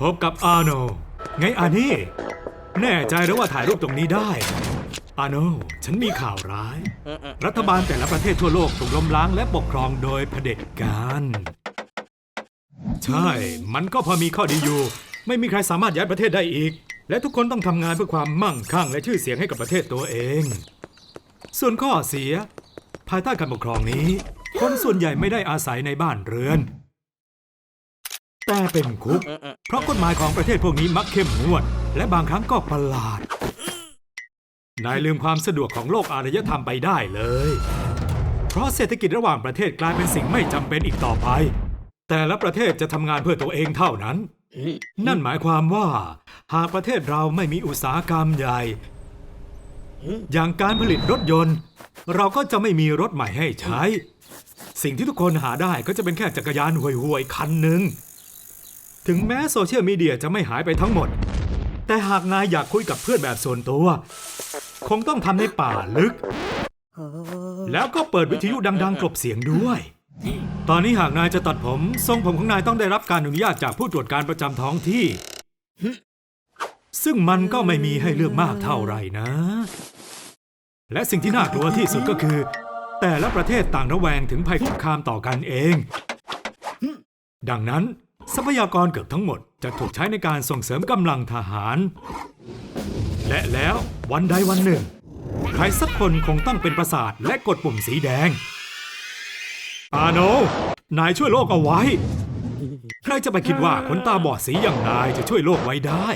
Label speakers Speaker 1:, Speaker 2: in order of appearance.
Speaker 1: พบกับอาโน ไงอานี่ แน่ใจหรือว่าถ่ายรูปตรงนี้ได้ อาโน ฉันมีข่าวร้าย รัฐบาลแต่ละประเทศทั่วโลกถูกล้มล้างและปกครองโดยเผด็จการ ใช่ มันก็พอมีข้อดีอยู่ ไม่มีใครสามารถย้ายประเทศได้อีก และทุกคนต้องทำงานเพื่อความมั่งคั่งและชื่อเสียงให้กับประเทศตัวเอง ส่วนข้อเสีย ภายใต้การปกครองนี้ คนส่วนใหญ่ไม่ได้อาศัยในบ้านเรือน แต่เป็นคุก เพราะกฎหมายของประเทศพวกนี้มักเข้มงวด และบางครั้งก็ประหลาด นายลืมความสะดวกของโลกอารยธรรมไปได้เลย เพราะเศรษฐกิจระหว่างประเทศกลายเป็นสิ่งไม่จำเป็นอีกต่อไป แต่ละประเทศจะทำงานเพื่อตัวเองเท่านั้น นั่นหมายความว่า หากประเทศเราไม่มีอุตสาหกรรมใหญ่ อย่างการผลิตรถยนต์ เราก็จะไม่มีรถใหม่ให้ใช้ สิ่งที่ทุกคนหาได้ก็จะเป็นแค่จักรยานห่วยๆคันหนึ่ง ถึงแม้โซเชียลมีเดียจะไม่หายไปทั้งหมด แต่หากนายอยากคุยกับเพื่อนแบบส่วนตัว คงต้องทำในป่าลึก แล้วก็เปิดวิทยุดังๆ กลบเสียงด้วย ตอนนี้หากนายจะตัดผม ทรงผมของนายต้องได้รับการอนุญาตจากผู้ตรวจการประจำท้องที่ ซึ่งมันก็ไม่มีให้เลือกมากเท่าไหร่นะ และสิ่งที่น่ากลัวที่สุดก็คือ แต่ละประเทศต่างระแวงถึงภัยคุกคามต่อกันเอง ดังนั้น ทรัพยากรเกือบทั้งหมดจะถูกใช้ในการส่งเสริมกำลังทหาร และแล้ววันใดวันหนึ่ง ใครสักคนคงต้องเป็นประสาทและกดปุ่มสีแดง อาโน นายช่วยโลกเอาไว้ ใครจะไปคิดว่าคนตาบอดสีอย่างนายจะช่วยโลกไว้ได้